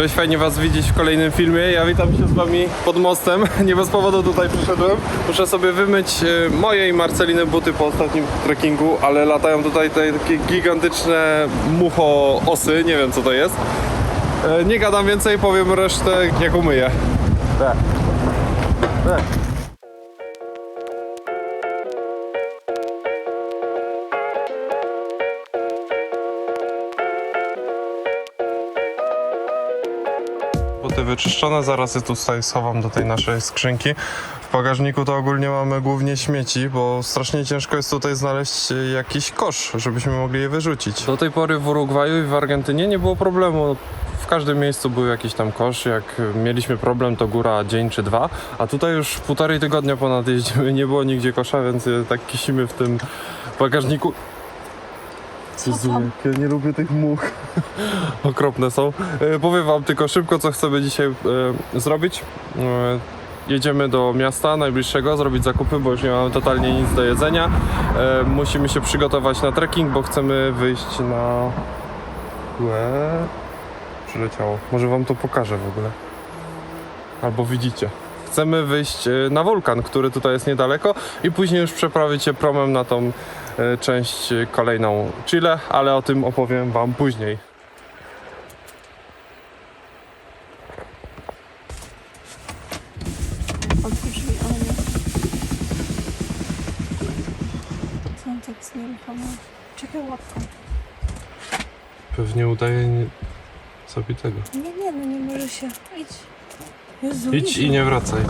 Cześć, fajnie Was widzieć w kolejnym filmie. Ja witam się z Wami pod mostem. Nie bez powodu tutaj przyszedłem. Muszę sobie wymyć e, moje i Marceliny buty po ostatnim trekkingu, ale latają tutaj takie gigantyczne mucho osy. Nie wiem co to jest. E, Nie gadam więcej, powiem resztę jak umyję. Tak. Tak. Wyczyszczone, zaraz je tutaj schowam do tej naszej skrzynki. W bagażniku to ogólnie mamy głównie śmieci, bo strasznie ciężko jest tutaj znaleźć e, jakiś kosz, żebyśmy mogli je wyrzucić. Do tej pory w Urugwaju i w Argentynie nie było problemu. W każdym miejscu był jakiś tam kosz. Jak mieliśmy problem, to góra dzień czy dwa, a tutaj już półtorej tygodnia ponad jeździmy, nie było nigdzie kosza, więc tak kisimy w tym bagażniku. Jezu, jak ja nie lubię tych much. Okropne są. E, powiem wam tylko szybko, co chcemy dzisiaj e, zrobić. E, jedziemy do miasta najbliższego, zrobić zakupy, bo już nie mamy totalnie nic do jedzenia. E, musimy się przygotować na trekking, bo chcemy wyjść na... Łe... Przyleciało. Może wam to pokażę w ogóle. Albo widzicie. Chcemy wyjść e, na wulkan, który tutaj jest niedaleko i później już przeprawić się promem na tą część e, kolejną Chile, ale o tym opowiem wam później. Czekaj łapką. Pewnie udaje nie... zabitego. Nie, nie, no nie może się. Idź. Jezu, Idź i nie wracaj.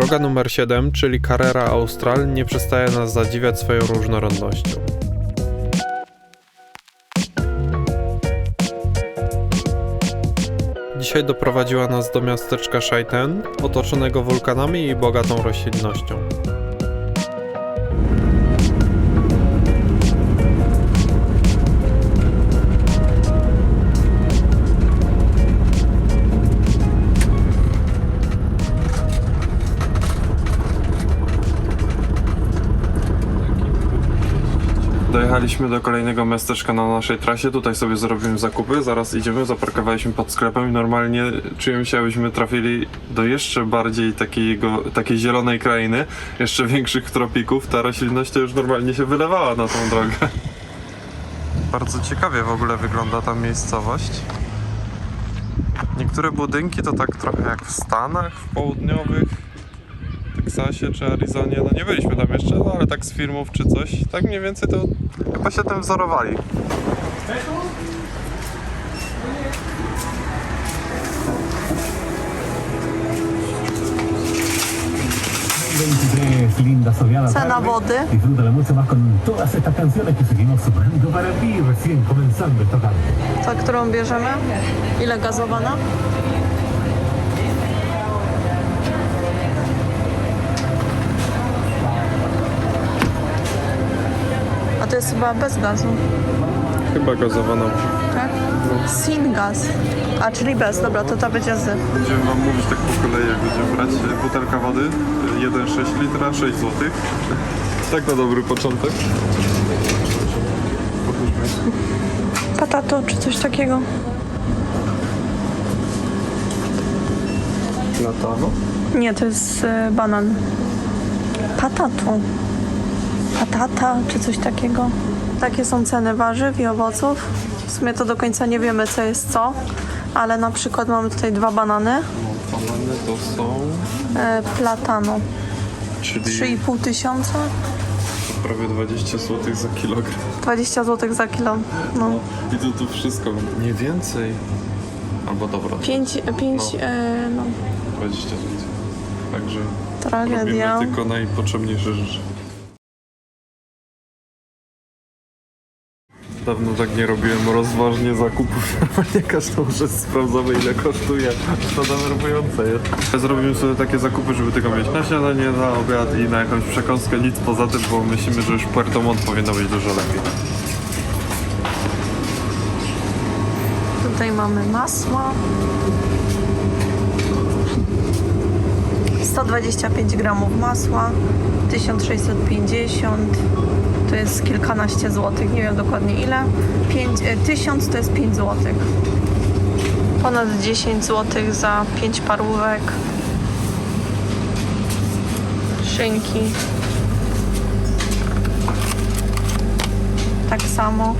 Droga numer 7, czyli Carrera Austral, nie przestaje nas zadziwiać swoją różnorodnością. Dzisiaj doprowadziła nas do miasteczka Shaiten, otoczonego wulkanami i bogatą roślinnością. Dojechaliśmy do kolejnego miasteczka na naszej trasie. Tutaj sobie zrobimy zakupy. Zaraz idziemy, zaparkowaliśmy pod sklepem i normalnie czujemy się, jakbyśmy trafili do jeszcze bardziej takiego, takiej zielonej krainy, jeszcze większych tropików. Ta roślinność to już normalnie się wylewała na tą drogę. Bardzo ciekawie w ogóle wygląda ta miejscowość. Niektóre budynki to tak trochę jak w Stanach w południowych. Teksasie czy Arizonie, no nie byliśmy tam jeszcze, no ale tak z filmów czy coś, tak mniej więcej to chyba się tym wzorowali. Cena wody. Disfrútala mucho más con todas estas canciones que seguimos sonando para ti recién comenzando esta tarde. Ta, którą bierzemy? Ile gazowana? Jest chyba bez gazu, Chyba gazowana. tak? Sin gaz. A, czyli bez, dobra, to ta będzie z. Będziemy wam mówić tak po kolei, jak będziemy brać. Butelka wody, 1,6 litra, 6 zł. Tak na dobry początek. Patato czy coś takiego. Latano. Nie, to jest e, banan. Patato. Patata czy coś takiego. Takie są ceny warzyw i owoców. W sumie to do końca nie wiemy, co jest co, ale na przykład mamy tutaj dwa banany, Banany to są... e, platano, Czyli 3,5 tysiąca, prawie 20 zł za kilogram. 20 zł za kilo. No. I to tu wszystko. Nie więcej. Albo dobra, 5, 5 e, no, 20 zł. Także tragedia. robimy tylko najpotrzebniejsze rzeczy. Dawno tak nie robiłem rozważnie zakupów. Normalnie każdą rzecz sprawdzamy ile kosztuje. To denerwujące jest. Zrobimy sobie takie zakupy, żeby tylko mieć na śniadanie, na obiad i na jakąś przekąskę. Nic poza tym, bo myślimy, że już Puerto Montt powinno być dużo lepiej. Tutaj mamy masła. 125 gramów masła, 1650, to jest kilkanaście złotych, nie wiem dokładnie ile. 5, e, 1000 to jest 5 złotych. Ponad 10 złotych za 5 parówek. Szynki. Tak samo.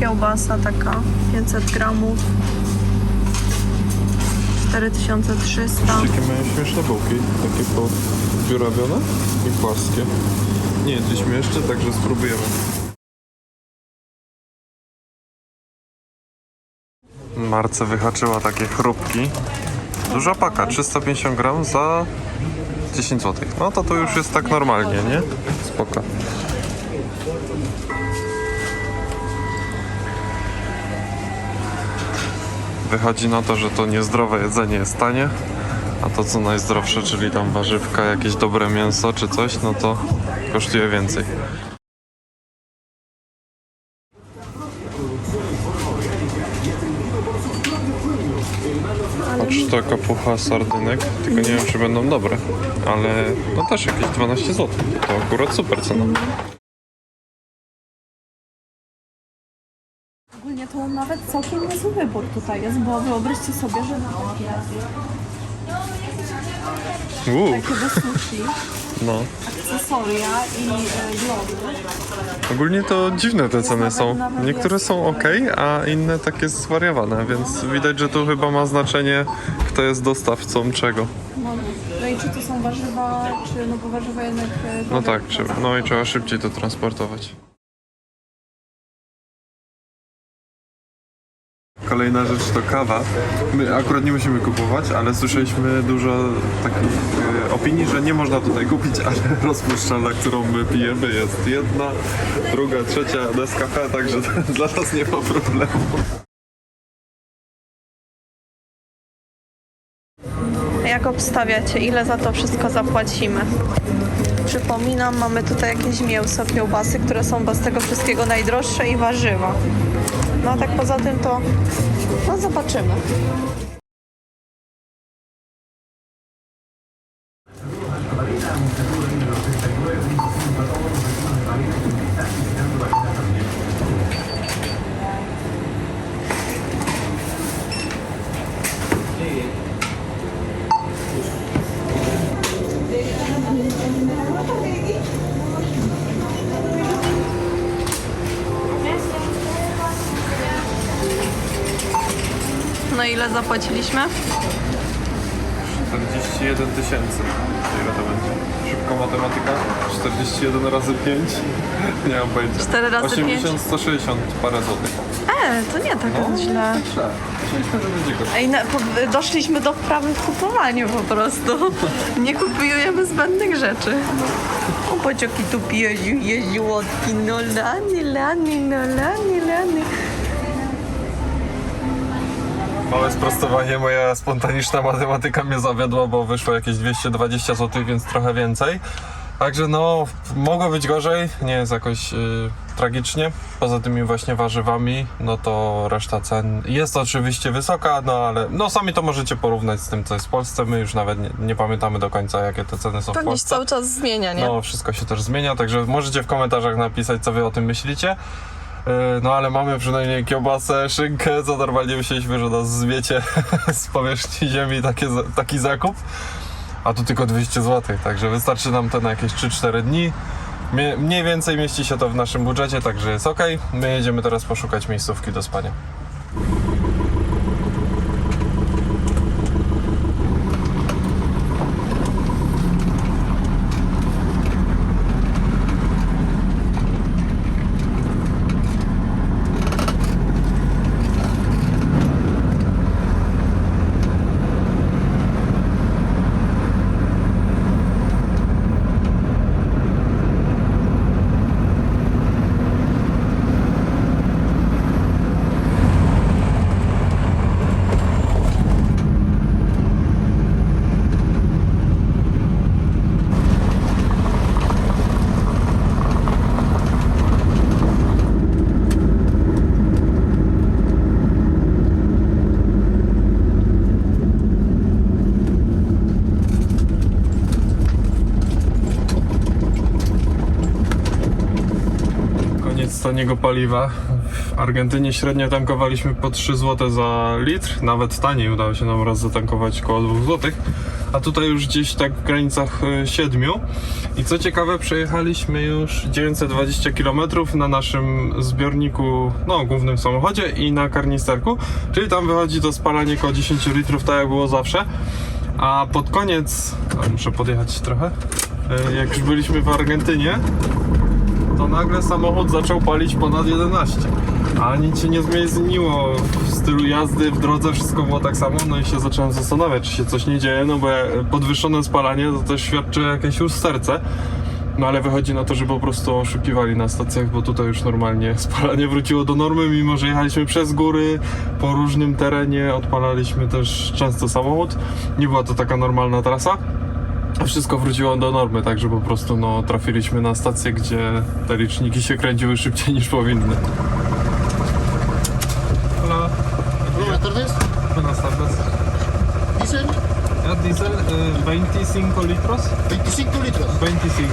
Kiełbasa taka 500 gramów 4300 Jakie mają śmieszne bułki, takie podziurawione i płaskie. Nie jedliśmy jeszcze, także spróbujemy. Marce wyhaczyła takie chrupki. Duża paka, 350 gram za 10 zł. No to to już jest tak normalnie, nie? Spoko. Wychodzi na to, że to niezdrowe jedzenie jest tanie, a to co najzdrowsze, czyli tam warzywka, jakieś dobre mięso czy coś, no to kosztuje więcej. Patrz, to kapucha sardynek, tylko nie wiem czy będą dobre, ale no też jakieś 12 zł. To akurat super cena. To nawet całkiem niezły wybór tutaj jest, bo wyobraźcie sobie, że Uuu, takie do sushi, no. akcesoria i e. Ogólnie to dziwne te ceny są. Niektóre są ok, a inne takie zwariowane, więc widać, że tu chyba ma znaczenie, kto jest dostawcą czego. No, no i czy to są warzywa, czy no bo warzywa jednak... e, No tak, trzeba, no i trzeba szybciej to transportować. Kolejna rzecz to kawa. My akurat nie musimy kupować, ale słyszeliśmy dużo takich e, opinii, że nie można tutaj kupić, ale rozpuszczalna, którą my pijemy jest jedna, druga, trzecia Nescafe, także dla nas nie ma problemu. Jak obstawiacie, ile za to wszystko zapłacimy? Przypominam, mamy tutaj jakieś mięso, kiełbasy, które są bez tego wszystkiego najdroższe i warzywa. No a tak poza tym to, no zobaczymy. Zapłaciliśmy? 41 tysięcy. Ile to będzie? Szybko matematyka? 41 razy 5? Nie mam pojęcia. 4 razy 80, pięć? 160 parę złotych. E, to nie tak źle. Źle. Myśleliśmy, że będzie gorzej. Ej, na, po, doszliśmy do wprawy w kupowaniu po prostu. Nie kupujemy zbędnych rzeczy. O, jaki tu jeździł, jeździł łodki. No lany, lany, no lany, lany. Małe sprostowanie, moja spontaniczna matematyka mnie zawiodła, bo wyszło jakieś 220 zł, więc trochę więcej. Także no, mogło być gorzej, nie jest jakoś y, tragicznie. Poza tymi właśnie warzywami, no to reszta cen jest oczywiście wysoka, no ale no sami to możecie porównać z tym, co jest w Polsce. My już nawet nie, nie pamiętamy do końca, jakie te ceny są w Pewnie się Polsce. cały czas zmienia, nie? No, wszystko się też zmienia, także możecie w komentarzach napisać, co wy o tym myślicie. Yy, No ale mamy przynajmniej kiełbasę, szynkę, co normalnie myśleliśmy, że nas zmiecie z powierzchni ziemi takie, taki zakup. a tu tylko 200 zł, także wystarczy nam to na jakieś 3-4 dni. Mniej więcej mieści się to w naszym budżecie, także jest ok. My jedziemy teraz poszukać miejscówki do spania. Koniec taniego paliwa. W Argentynie średnio tankowaliśmy po 3 zł za litr, nawet taniej udało się nam raz zatankować koło 2 zł, a tutaj już gdzieś tak w granicach y, 7. I co ciekawe, przejechaliśmy już 920 km na naszym zbiorniku, no głównym samochodzie i na karnisterku, czyli tam wychodzi to spalanie koło 10 litrów, tak jak było zawsze. A pod koniec, muszę podjechać trochę, y, jak już byliśmy w Argentynie, to nagle samochód zaczął palić ponad 11. A nic się nie zmieniło w stylu jazdy, w drodze wszystko było tak samo, no i się zacząłem zastanawiać, czy się coś nie dzieje, no bo podwyższone spalanie to też świadczy o jakiejś usterce. No ale wychodzi na to, że po prostu oszukiwali na stacjach, bo tutaj już normalnie spalanie wróciło do normy, mimo że jechaliśmy przez góry, po różnym terenie, odpalaliśmy też często samochód. Nie była to taka normalna trasa. Wszystko wróciło do normy, także po prostu no, trafiliśmy na stację, gdzie te liczniki się kręciły szybciej niż powinny. Hola, Buenas tardes. buenas tardes. Diesel, Ja diesel y, 25 litros. 25 litros. 25.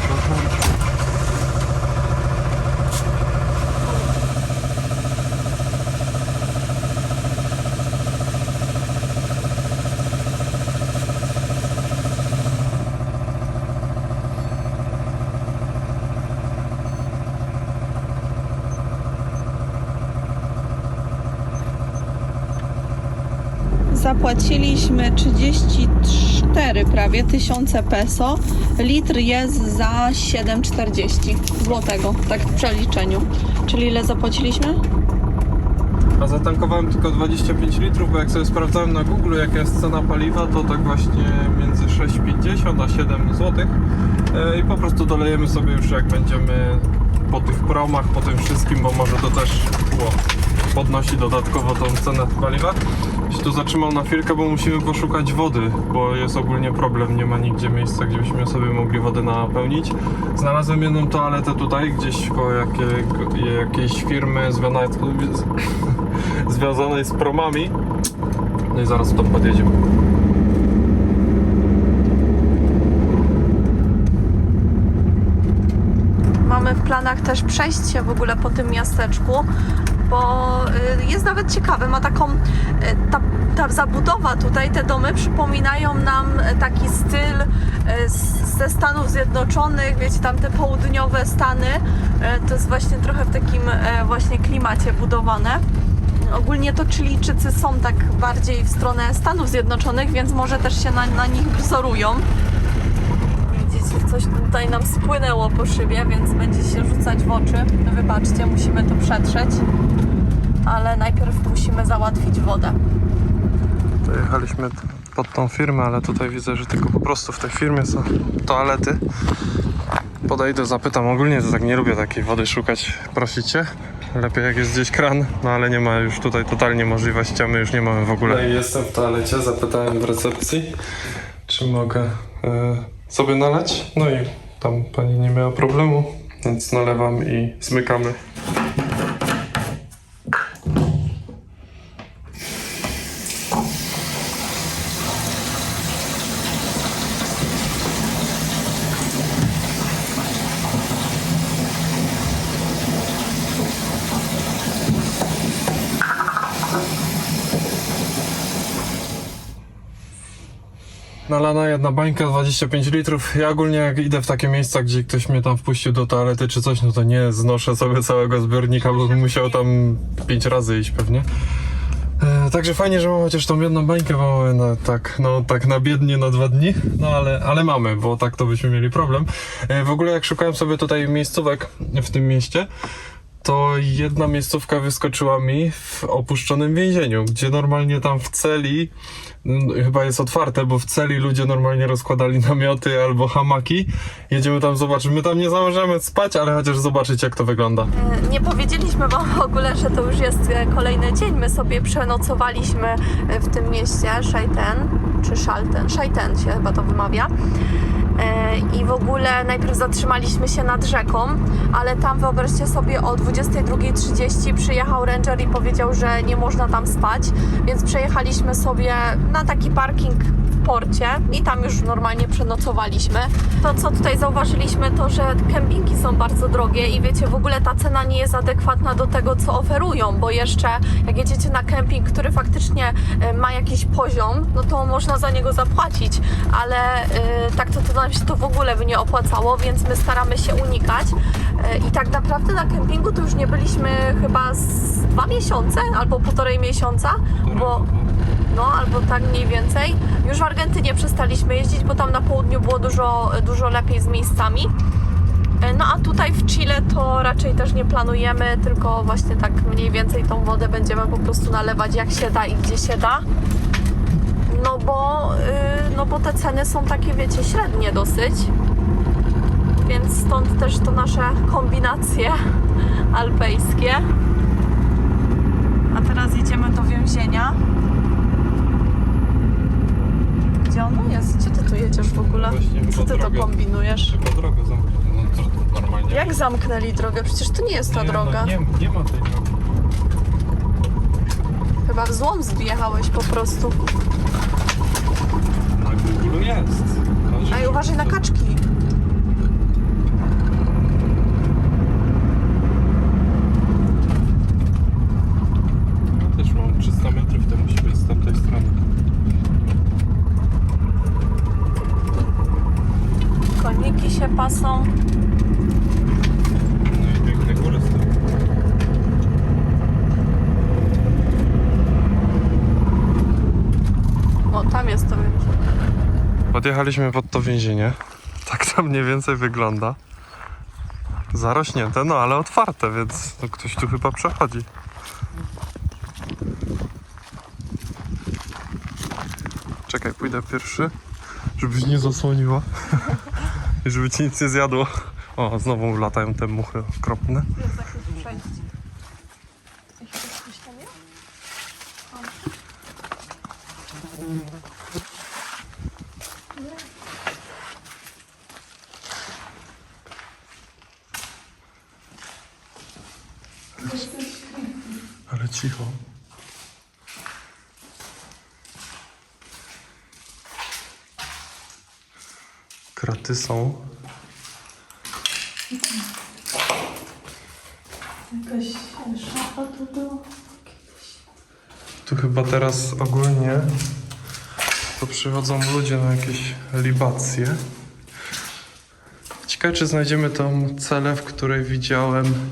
Zapłaciliśmy 34 prawie tysiące peso. Litr jest za 7,40 złotego, tak w przeliczeniu. Czyli ile zapłaciliśmy? A zatankowałem tylko 25 litrów, bo jak sobie sprawdzałem na Google jaka jest cena paliwa, to tak właśnie między 6,50 a 7 zł. I po prostu dolejemy sobie już jak będziemy po tych promach, po tym wszystkim, bo może to też o, podnosi dodatkowo tą cenę paliwa. Się tu zatrzymał na chwilkę, bo musimy poszukać wody, bo jest ogólnie problem, nie ma nigdzie miejsca, gdzie byśmy sobie mogli wodę napełnić. Znalazłem jedną toaletę tutaj, gdzieś koło jakiego, jakiejś firmy związane, związanej z promami. No i zaraz tam podjedziemy. Mamy w planach też przejść się w ogóle po tym miasteczku, bo y, jest nawet ciekawe, ma taką, y, ta, ta zabudowa tutaj, te domy przypominają nam taki styl y, ze Stanów Zjednoczonych, wiecie, tam te południowe Stany, to jest właśnie trochę w takim właśnie klimacie budowane. Ogólnie to Chilijczycy są tak bardziej w stronę Stanów Zjednoczonych, więc może też się na, na nich wzorują. Widzicie, coś tutaj nam spłynęło po szybie, więc będzie się rzucać w oczy. Wybaczcie, musimy to przetrzeć. Ale najpierw musimy załatwić wodę. Dojechaliśmy pod tą firmę, ale tutaj widzę, że tylko po prostu w tej firmie są toalety. Podejdę, zapytam. Ogólnie to tak nie lubię takiej wody szukać, prosicie. Lepiej jak jest gdzieś kran, no ale nie ma już tutaj totalnie możliwości, a my już nie mamy w ogóle. No i jestem w toalecie, zapytałem w recepcji, czy mogę e, sobie nalać. No i tam pani nie miała problemu, więc nalewam i zmykamy. Jedna bańka, 25 litrów. Ja ogólnie jak idę w takie miejsca, gdzie ktoś mnie tam wpuścił do toalety czy coś, no to nie znoszę sobie całego zbiornika, bo bym musiał tam 5 razy iść pewnie. E, także fajnie, że mam chociaż tą jedną bańkę, bo na, tak, no, tak na biednie na dwa dni, no ale, ale mamy, bo tak to byśmy mieli problem. E, w ogóle jak szukałem sobie tutaj miejscówek w tym mieście, to jedna miejscówka wyskoczyła mi w opuszczonym więzieniu, gdzie normalnie tam w celi, chyba jest otwarte, bo w celi ludzie normalnie rozkładali namioty albo hamaki. Jedziemy tam zobaczyć. My tam nie zamierzamy spać, ale chociaż zobaczyć jak to wygląda. E, Nie powiedzieliśmy Wam w ogóle, że to już jest e, kolejny dzień. My sobie przenocowaliśmy e, w tym mieście Szajten, czy Szalten, Szajten się chyba to wymawia. E, I w ogóle najpierw zatrzymaliśmy się nad rzeką, ale tam wyobraźcie sobie o 22.30 przyjechał ranger i powiedział, że nie można tam spać, więc przejechaliśmy sobie na taki parking porcie i tam już normalnie przenocowaliśmy. To, co tutaj zauważyliśmy, to, że kempingi są bardzo drogie i wiecie, w ogóle ta cena nie jest adekwatna do tego, co oferują, bo jeszcze jak jedziecie na kemping, który faktycznie e, ma jakiś poziom, no to można za niego zapłacić, ale e, tak to, to nam się to w ogóle by nie opłacało, więc my staramy się unikać E, i tak naprawdę na kempingu to już nie byliśmy chyba z dwa miesiące albo półtorej miesiąca, bo no albo tak mniej więcej. Już w Argentynie przestaliśmy jeździć, bo tam na południu było dużo, dużo lepiej z miejscami. E, No a tutaj w Chile to raczej też nie planujemy, tylko właśnie tak mniej więcej tą wodę będziemy po prostu nalewać jak się da i gdzie się da. No bo, y, no bo te ceny są takie, wiecie, średnie dosyć. Więc stąd też to nasze kombinacje alpejskie. A teraz jedziemy do więzienia. Gdzie ono jest? Gdzie ty tu jedziesz w ogóle? Właśnie Co ty to drogę. kombinujesz? Chyba drogę no normalnie. Jak zamknęli drogę? Przecież to nie jest ta Nie, droga. No, nie, nie ma tej drogi. Chyba w złom zjechałeś po prostu. Na Google jest. No, Ej, uważaj na kaczki. Ja też mam 300 metrów, to musi być z tamtej strony. Koniki się pasą. No i piękne góry z tym. O, tam jest to więzienie. Podjechaliśmy pod to więzienie. Tak to mniej więcej wygląda. Zarośnięte, no ale otwarte, więc no, ktoś tu chyba przechodzi. Czekaj, pójdę pierwszy, żebyś nie zasłoniła. I żeby ci nic nie zjadło. O, znowu latają te muchy okropne. Jest jest? Ale cicho. Kraty są. Jakaś szafa tu była. Tu chyba teraz ogólnie to przychodzą ludzie na jakieś libacje. Ciekawe, czy znajdziemy tą celę, w której widziałem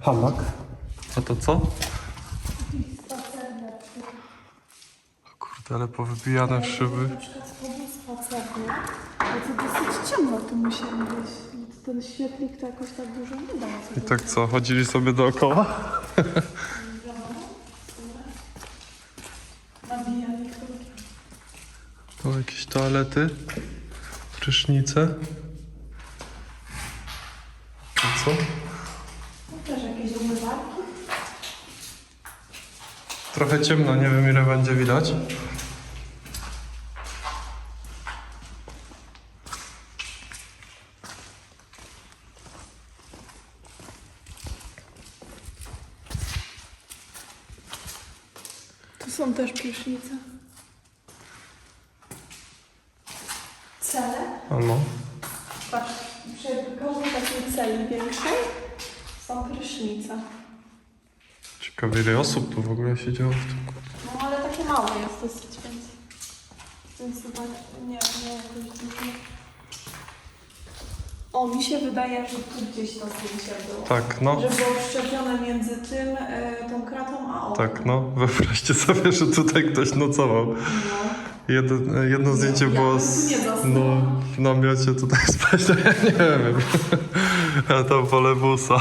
hamak. A to co? O kurde, ale powybijane szyby. Spacerny, ale to dosyć ciemno tu musieli być. Ten świetlik to jakoś tak dużo nie da. I tak co, chodzili sobie dookoła? Kroki. Tu jakieś toalety, prysznice. A co? Też jakieś umywalki. Trochę ciemno, nie wiem ile będzie widać. Tu są też prysznice. Cele? A no. Patrz, przy każdej takiej celi większej są prysznice. Tu w tym. No ale takie małe jest dosyć, więc Więc chyba nie, nie jakoś dużo. O, mi się wydaje, że tu gdzieś to zdjęcie było. Tak, no. Że było wszczepione między tym, e, tą kratą, a oknem. Tak, no. Wyobraźcie sobie, że tutaj ktoś nocował. No. Jedno, jedno zdjęcie Ja było bym z, tu nie zasnęła. no, w namiocie tutaj spać, to ja nie wiem. Ja tam wolę busa.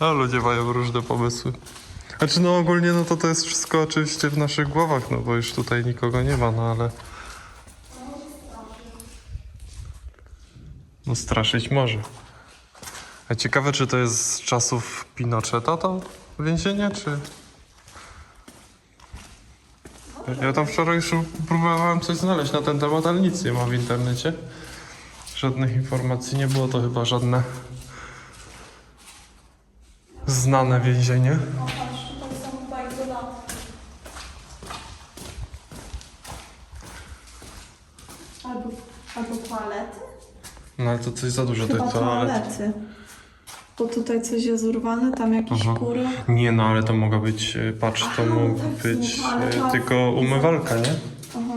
A ludzie mają różne pomysły. Znaczy no ogólnie no to to jest wszystko oczywiście w naszych głowach, no bo już tutaj nikogo nie ma, no ale... No straszyć może. A ciekawe czy to jest z czasów Pinocheta to więzienie, czy... Ja tam wczoraj już próbowałem coś znaleźć na ten temat, ale nic nie ma w internecie. Żadnych informacji nie było, to chyba żadne znane więzienie. O, patrz, tutaj są chyba izolaty. Albo, albo toalety? No ale to coś za dużo Chyba toalety. toalety. Bo tutaj coś jest urwane, tam jakieś Aha. Nie no, ale to mogła być, e, patrz, to Aha, mógł tak, być no, ale e, tylko umywalka, nie? Aha,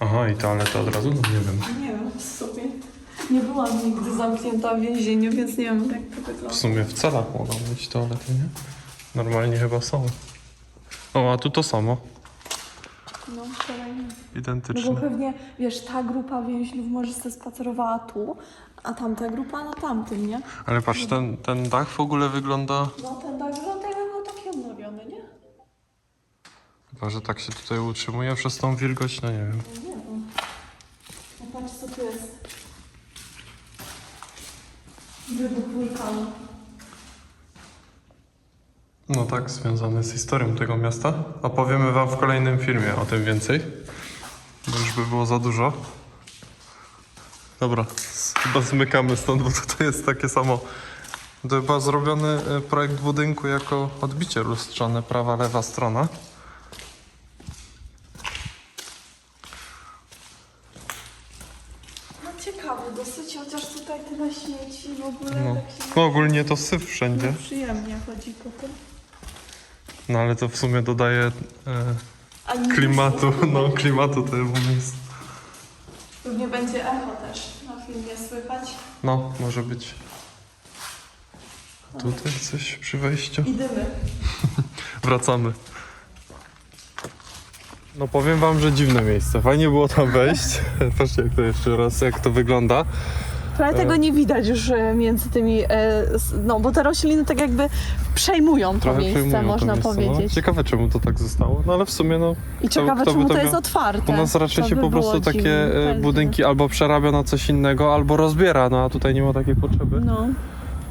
Aha, i toaleta od razu? No nie wiem. nie wiem w sumie. Nie byłam nigdy zamknięta w więzieniu, więc nie wiem jak to W wygląda. sumie w celach mogą być toalety, nie? Normalnie chyba są. O, a tu to samo. No, kolejny. No bo pewnie, wiesz, ta grupa więźniów może sobie spacerowała tu, a tamta grupa na tamtym, nie? Ale patrz, ten, ten dach w ogóle wygląda... No ten tak wygląda jakby był taki odnowiony, nie? Chyba, że tak się tutaj utrzymuje przez tą wilgoć, no nie wiem. Nie wiem. No patrz co tu jest. Wybuch wulkanu. No tak, związany z historią tego miasta. A powiemy wam w kolejnym filmie o tym więcej. Bo już by było za dużo. Dobra, chyba zmykamy stąd, bo tutaj jest takie samo. To chyba zrobiony e, projekt budynku jako odbicie lustrzane, prawa, lewa strona. No ciekawe dosyć, chociaż tutaj tyle śmieci w ogóle No. tak się no ogólnie to syf wszędzie. przyjemnie chodzi po tym. No ale to w sumie dodaje e, klimatu, no klimatu temu miejscu. Pewnie będzie echo też na filmie słychać. No, może być. Tutaj coś przy wejściu. I dymy. Wracamy. No powiem wam, że dziwne miejsce. Fajnie było tam wejść. Patrzcie jak to jeszcze raz, jak to wygląda. Prawie tego nie widać już e, między tymi, e, s- no bo te rośliny tak jakby przejmują to Trochę miejsce, przejmują to można miejsce, powiedzieć. No. Ciekawe czemu to tak zostało. No ale w sumie no... I ciekawe kto by czemu to to jest miał- otwarte. U nas raczej To się by po prostu takie e, budynki albo przerabia na coś innego, albo rozbiera, no a tutaj nie ma takiej potrzeby. No,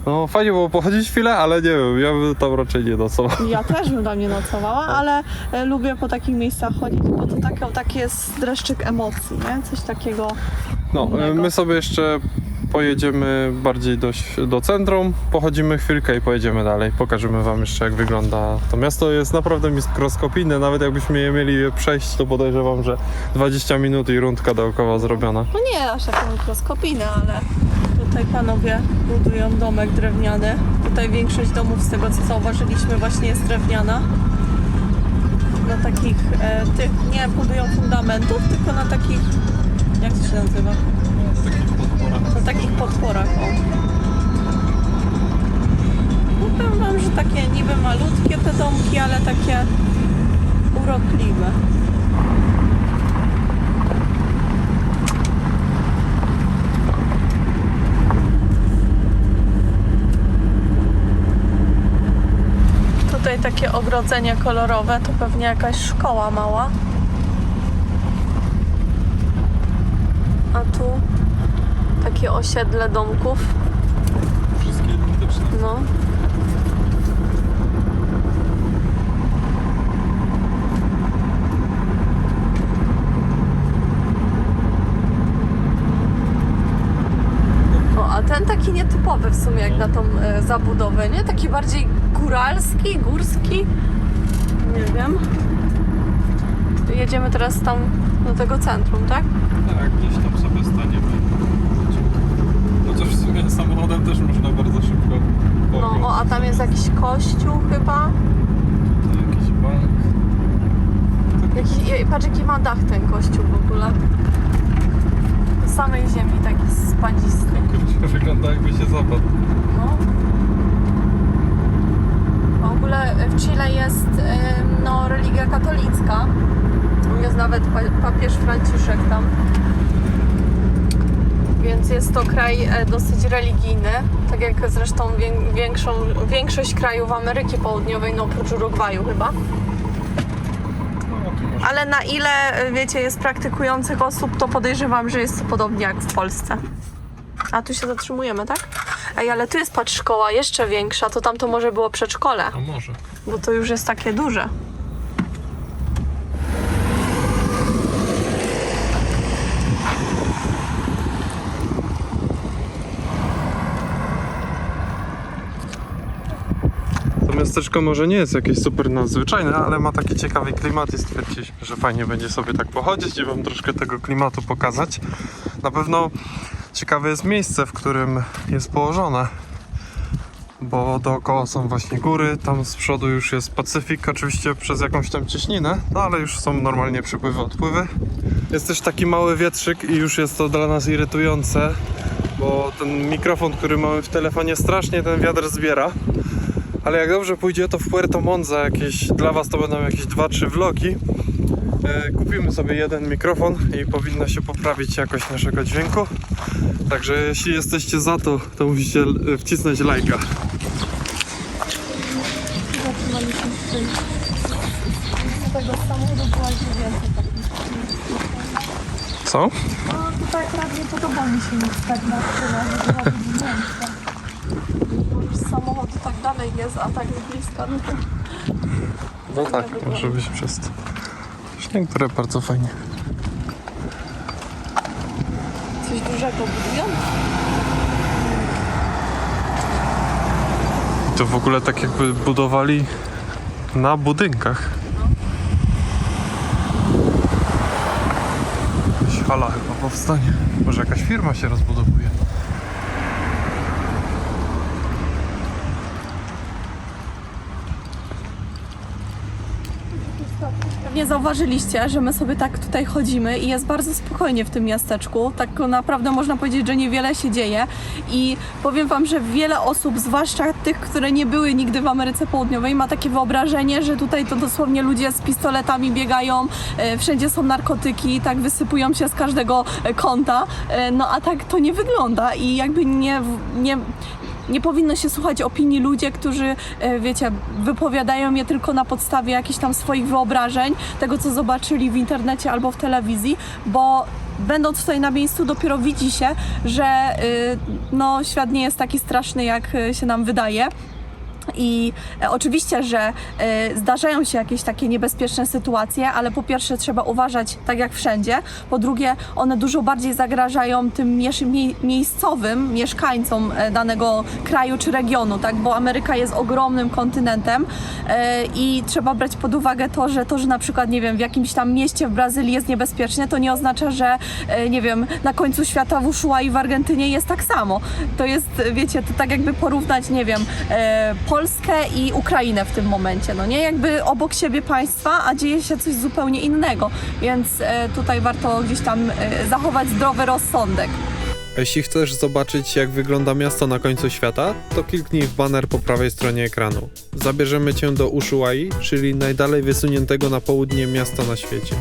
No fajnie było pochodzić chwilę, ale nie wiem, ja bym tam raczej nie nocował. ja też bym tam nie nocowała, ale e, lubię po takich miejscach chodzić, bo to taki, taki jest dreszczyk emocji, nie? Coś takiego. No, e, innego. my sobie jeszcze pojedziemy bardziej do, do centrum, pochodzimy chwilkę i pojedziemy dalej. Pokażemy wam jeszcze jak wygląda to miasto. Jest naprawdę mikroskopijne, nawet jakbyśmy je mieli przejść, to podejrzewam, że 20 minut i rundka dookoła zrobiona. No nie aż takie mikroskopijne, ale tutaj panowie budują domek drewniany. Tutaj większość domów z tego co zauważyliśmy właśnie jest drewniana. Na takich e, tych nie budują fundamentów, tylko na takich jak to się nazywa? Na takich podporach. O. No powiem wam, że takie niby malutkie te domki, ale takie urokliwe. Tutaj takie ogrodzenie kolorowe, to pewnie jakaś szkoła mała. A tu takie osiedle domków. Wszystkie identyczne. No. Ten taki nietypowy w sumie jak na tą e, zabudowę, nie? Taki bardziej góralski, górski. Nie wiem. Jedziemy teraz tam do tego centrum, tak? Tak, gdzieś tam sobie staniemy. Samochodem też można bardzo szybko No, o, a tam jest jakiś kościół chyba. Tutaj jakiś bank. Tak Jaki, je- patrz jaki ma dach ten kościół w ogóle. Do samej ziemi taki spadzisty. Wygląda jakby się zapadł. No. W ogóle w Chile jest em, no, religia katolicka. Jest nawet pa- papież Franciszek tam. Więc jest to kraj e, dosyć religijny, tak jak zresztą wię- większą, większość krajów Ameryki Południowej, no oprócz Urugwaju chyba. Ale na ile, e, wiecie, jest praktykujących osób, to podejrzewam, że jest to podobnie jak w Polsce. A tu się zatrzymujemy, tak? Ej, ale tu jest patrz szkoła jeszcze większa, to tam to może było przedszkole, A może. bo to już jest takie duże. Miasteczko może nie jest jakieś super nadzwyczajne, ale ma taki ciekawy klimat i stwierdziliśmy, że fajnie będzie sobie tak pochodzić i wam troszkę tego klimatu pokazać. Na pewno ciekawe jest miejsce, w którym jest położone, bo dookoła są właśnie góry, tam z przodu już jest Pacyfik, oczywiście przez jakąś tam cieśninę, no ale już są normalnie przypływy, odpływy. Jest też taki mały wietrzyk i już jest to dla nas irytujące, bo ten mikrofon, który mamy w telefonie strasznie ten wiatr zbiera. Ale jak dobrze pójdzie, to w Puerto Monza jakieś, dla Was to będą jakieś 2-3 vlogi. E, kupimy sobie jeden mikrofon i powinno się poprawić jakość naszego dźwięku. Także jeśli jesteście za to, to musicie e, wcisnąć lajka. tego samochodu była więcej. Co? No tutaj nie się nic tak na tyle, że była więcej. Samochodu tak dalej jest, a tak z bliska, no to No tak, może być przez to. Niektóre bardzo fajnie. coś dużego budują. To w ogóle tak jakby budowali na budynkach. Jakaś hala chyba powstanie. Może jakaś firma się rozbudowuje. Pewnie zauważyliście, że my sobie tak tutaj chodzimy i jest bardzo spokojnie w tym miasteczku. Tak naprawdę można powiedzieć, że niewiele się dzieje i powiem Wam, że wiele osób, zwłaszcza tych, które nie były nigdy w Ameryce Południowej, ma takie wyobrażenie, że tutaj to dosłownie ludzie z pistoletami biegają, e, wszędzie są narkotyki, tak wysypują się z każdego e, kąta, e, no a tak to nie wygląda i jakby nie, nie, nie powinno się słuchać opinii ludzie, którzy, e, wiecie, wypowiadają je tylko na podstawie jakichś tam swoich wyobrażeń, tego co zobaczyli w internecie albo w telewizji, bo będąc tutaj na miejscu dopiero widzi się, że y, no, świat nie jest taki straszny, jak y, się nam wydaje. I e, oczywiście, że e, zdarzają się jakieś takie niebezpieczne sytuacje, ale po pierwsze trzeba uważać tak jak wszędzie, po drugie one dużo bardziej zagrażają tym miejscowym mieszkańcom e, danego kraju czy regionu, tak? bo Ameryka jest ogromnym kontynentem i trzeba brać pod uwagę to, że to, że na przykład, nie wiem, w jakimś tam mieście w Brazylii jest niebezpiecznie, to nie oznacza, że nie wiem, na końcu świata w Ushuaia w Argentynie jest tak samo. To jest, wiecie, to tak jakby porównać, nie wiem, e, Polskę i Ukrainę w tym momencie, no nie? Jakby obok siebie państwa, a dzieje się coś zupełnie innego, więc e, tutaj warto gdzieś tam e, zachować zdrowy rozsądek. Jeśli chcesz zobaczyć, jak wygląda miasto na końcu świata, to kliknij w baner po prawej stronie ekranu. Zabierzemy cię do Ushuaia, czyli najdalej wysuniętego na południe miasta na świecie.